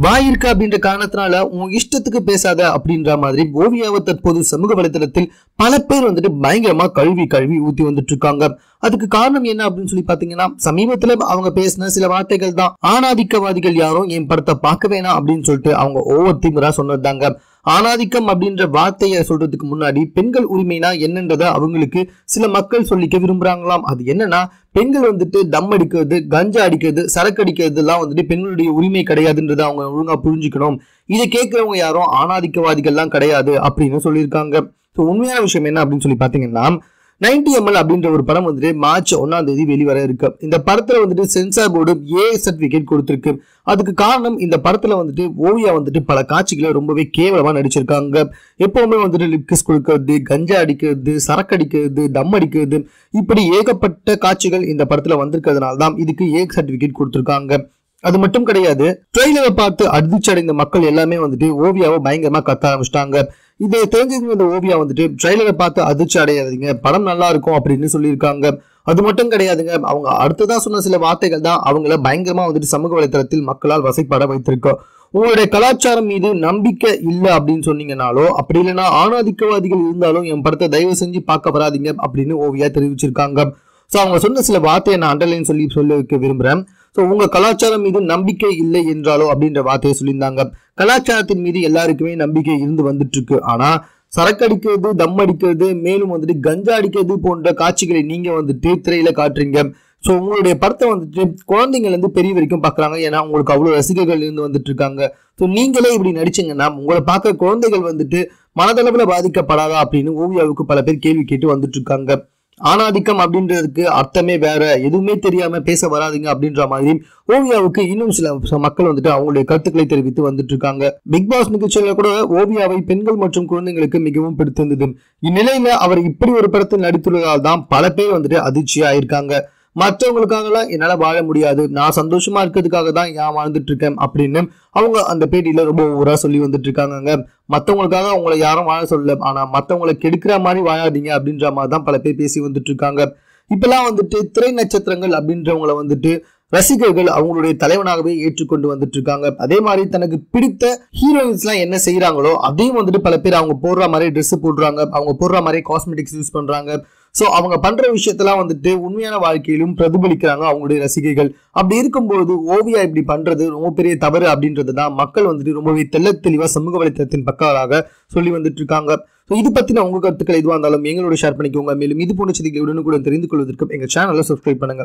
வாய் அப்படின்ற காரணத்தினால உன் இஷ்டத்துக்கு பேசாத அப்படின்ற மாதிரி ஓவியாவை தற்போது சமூக வலைதளத்தில் பல பேர் வந்துட்டு பயங்கரமா கழுவி கழுவி ஊத்தி வந்துட்டு இருக்காங்க. அதுக்கு காரணம் என்ன அப்படின்னு சொல்லி பாத்தீங்கன்னா சமீபத்துல அவங்க பேசின சில வார்த்தைகள் தான். ஆணாதிக்கவாதிகள் யாரும் என் படத்தை பார்க்க வேணாம் அப்படின்னு சொல்லிட்டு அவங்க ஓவர் திமுறா சொன்னதாங்க ஆணாதிக்கம் அப்படின்ற வார்த்தையை சொல்றதுக்கு முன்னாடி பெண்கள் உரிமைனா என்னன்றதை அவங்களுக்கு சில மக்கள் சொல்லிக்க விரும்புறாங்களாம். அது என்னன்னா பெண்கள் வந்துட்டு தம் அடிக்கிறது கஞ்சா அடிக்கிறது சரக்கு அடிக்கிறது எல்லாம் வந்துட்டு பெண்களுடைய உரிமை கிடையாதுன்றதை அவங்க ஒழுங்கா புரிஞ்சுக்கணும். இதை கேட்கிறவங்க யாரும் ஆணாதிக்கவாதிகள்லாம் கிடையாது அப்படின்னு சொல்லியிருக்காங்க. ஸோ உண்மையான விஷயம் என்ன அப்படின்னு சொல்லி பார்த்தீங்கன்னா நைன்டி எம்எல் அப்படின்ற ஒரு படம் வந்துட்டு மார்ச் ஒன்னாம் தேதி வெளிவர இருக்கு. இந்த படத்துல வந்துட்டு சென்சார் போர்டு ஏ சர்டிபிகேட் கொடுத்திருக்கு. அதுக்கு காரணம் இந்த படத்துல வந்துட்டு ஓவியா வந்துட்டு பல காட்சிகளை ரொம்பவே கேவலமா நடிச்சிருக்காங்க. எப்பவுமே வந்துட்டு லிப்கிஸ் கொடுக்கறது கஞ்சா அடிக்கிறது சரக்கு அடிக்கிறது தம் அடிக்கிறது இப்படி ஏகப்பட்ட காட்சிகள் இந்த படத்துல வந்திருக்கிறதுனால தான் இதுக்கு ஏ சர்டிபிகேட் கொடுத்திருக்காங்க. அது மட்டும் கிடையாது ட்ரெயிலரை பார்த்து அதிர்ச்சி அடைந்த மக்கள் எல்லாமே வந்துட்டு ஓவியாவை பயங்கரமா கத்த ஆரம்பிச்சிட்டாங்க. இதை தெரிஞ்சுக்கிற இந்த ஓவியா வந்துட்டு ட்ரெய்லரை பார்த்து அதிர்ச்சி அடையாதீங்க. படம் நல்லா இருக்கும் அப்படின்னு சொல்லியிருக்காங்க. அது மட்டும் கிடையாதுங்க. அவங்க அடுத்ததான் சொன்ன சில வார்த்தைகள் தான் அவங்கள பயங்கரமா வந்துட்டு சமூக வலைத்தளத்தில் மக்களால் வசைப்பட வைத்திருக்கோம் உங்களுடைய கலாச்சாரம் மீது நம்பிக்கை இல்லை அப்படின்னு சொன்னீங்கனாலோ அப்படி இல்லைன்னா ஆணாதிக்கவாதிகள் இருந்தாலும் என் படத்தை தயவு செஞ்சு பார்க்க வராதீங்க அப்படின்னு ஓவியா தெரிவிச்சிருக்காங்க. ஸோ அவங்க சொன்ன சில வார்த்தையை நான் அண்டர்லைன் சொல்லி சொல்ல வைக்க விரும்புகிறேன் ஸோ உங்க கலாச்சாரம் மீது நம்பிக்கை இல்லை என்றாலோ அப்படின்ற வார்த்தையை சொல்லியிருந்தாங்க. கலாச்சாரத்தின் மீது எல்லாருக்குமே நம்பிக்கை இருந்து வந்துட்டு இருக்கு ஆனா சரக்கு அடிக்கிறது தம் அடிக்கிறது மேலும் வந்துட்டு கஞ்சா அடிக்கிறது போன்ற காட்சிகளை நீங்க வந்துட்டு திரையில காட்டுறீங்க. ஸோ உங்களுடைய படத்தை வந்துட்டு குழந்தைங்கள்ல இருந்து பெரிய வரைக்கும் பார்க்குறாங்க ஏன்னா உங்களுக்கு அவ்வளோ ரசிகர்கள் இருந்து வந்துட்டு இருக்காங்க ஸோ நீங்களே இப்படி நடிச்சீங்கன்னா உங்களை பார்க்க குழந்தைகள் வந்துட்டு மனதளவில் பாதிக்கப்படாதா அப்படின்னு ஓவியாவுக்கு பல பேர் கேள்வி கேட்டு வந்துட்டு இருக்காங்க ஆணாதிக்கம் அப்படின்றதுக்கு அர்த்தமே வேற எதுவுமே தெரியாம பேச வராதுங்க அப்படின்ற மாதிரி ஓவியாவுக்கு இன்னும் சில மக்கள் வந்துட்டு அவங்களுடைய கருத்துக்களை தெரிவித்து வந்துட்டு இருக்காங்க பிக் பாஸ் நிகழ்ச்சியில கூட ஓவியாவை பெண்கள் மற்றும் குழந்தைங்களுக்கு மிகவும் பிடித்திருந்தது. இந்நிலையில அவர் இப்படி ஒரு படத்தில் நடித்துள்ளதால் தான் பல பேர் வந்துட்டு அதிர்ச்சியா இருக்காங்க மற்றவங்களுக்காகலாம் என்னால் வாழ முடியாது. நான் சந்தோஷமா இருக்கிறதுக்காக தான் ஏன் வாழ்ந்துட்டு இருக்கேன் அப்படின்னு அவங்க அந்த பேட்டியில ரொம்ப ஊராக சொல்லி வந்துட்டு இருக்காங்க மற்றவங்களுக்காக அவங்கள யாரும் வாழ சொல்லல. ஆனால் மற்றவங்களை கெடுக்கிற மாதிரி வாழாதீங்க அப்படின்ற மாதிரி தான் பல பேர் பேசி வந்துட்டு இருக்காங்க. இப்பெல்லாம் வந்துட்டு திரை நட்சத்திரங்கள் அப்படின்றவங்கள வந்துட்டு ரசிகர்கள் அவங்களுடைய தலைவனாகவே ஏற்றுக்கொண்டு வந்துட்டு இருக்காங்க அதே மாதிரி தனக்கு பிடித்த ஹீரோயின்ஸ் எல்லாம் என்ன செய்யறாங்களோ அதையும் வந்துட்டு பல பேர் அவங்க போடுற மாதிரி ட்ரெஸ் போடுறாங்க அவங்க போடுற மாதிரி காஸ்மெட்டிக்ஸ் யூஸ் பண்றாங்க. ஸோ அவங்க பண்ற விஷயத்தெல்லாம் வந்துட்டு உண்மையான வாழ்க்கையிலும் பிரதிபலிக்கிறாங்க அவங்களுடைய ரசிகைகள். அப்படி இருக்கும்போது ஓவியா இப்படி பண்றது ரொம்ப பெரிய தவறு அப்படின்றது தான் மக்கள் வந்துட்டு ரொம்பவே தெள்ள தெளிவா சமூக வலைத்தளத்தின் பக்கமாக சொல்லி வந்துட்டு இருக்காங்க ஸோ இது பத்தின உங்க கருத்துக்கள் எதுவாக இருந்தாலும் எங்களோட ஷேர் பண்ணிக்கோங்க. மேலும் இது போன்ற செய்திகளை உடனுக்குடன் தெரிந்து கொள்வதற்கு எங்க சேனலை சப்ஸ்கிரைப் பண்ணுங்க.